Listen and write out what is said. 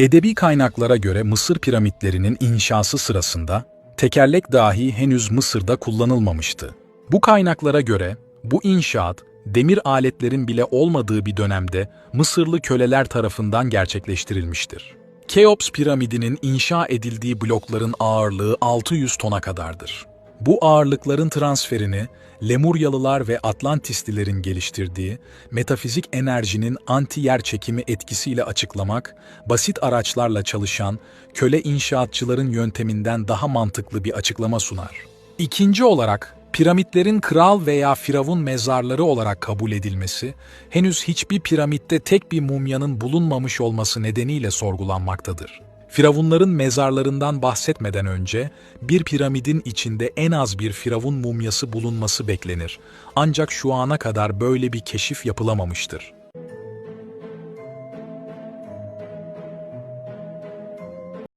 Edebi kaynaklara göre Mısır piramitlerinin inşası sırasında tekerlek dahi henüz Mısır'da kullanılmamıştı. Bu kaynaklara göre bu inşaat demir aletlerin bile olmadığı bir dönemde Mısırlı köleler tarafından gerçekleştirilmiştir. Keops piramidinin inşa edildiği blokların ağırlığı 600 tona kadardır. Bu ağırlıkların transferini Lemuryalılar ve Atlantislilerin geliştirdiği metafizik enerjinin anti-yer çekimi etkisiyle açıklamak, basit araçlarla çalışan köle inşaatçıların yönteminden daha mantıklı bir açıklama sunar. İkinci olarak, piramitlerin kral veya firavun mezarları olarak kabul edilmesi, henüz hiçbir piramitte tek bir mumyanın bulunmamış olması nedeniyle sorgulanmaktadır. Firavunların mezarlarından bahsetmeden önce bir piramidin içinde en az bir firavun mumyası bulunması beklenir. Ancak şu ana kadar böyle bir keşif yapılamamıştır.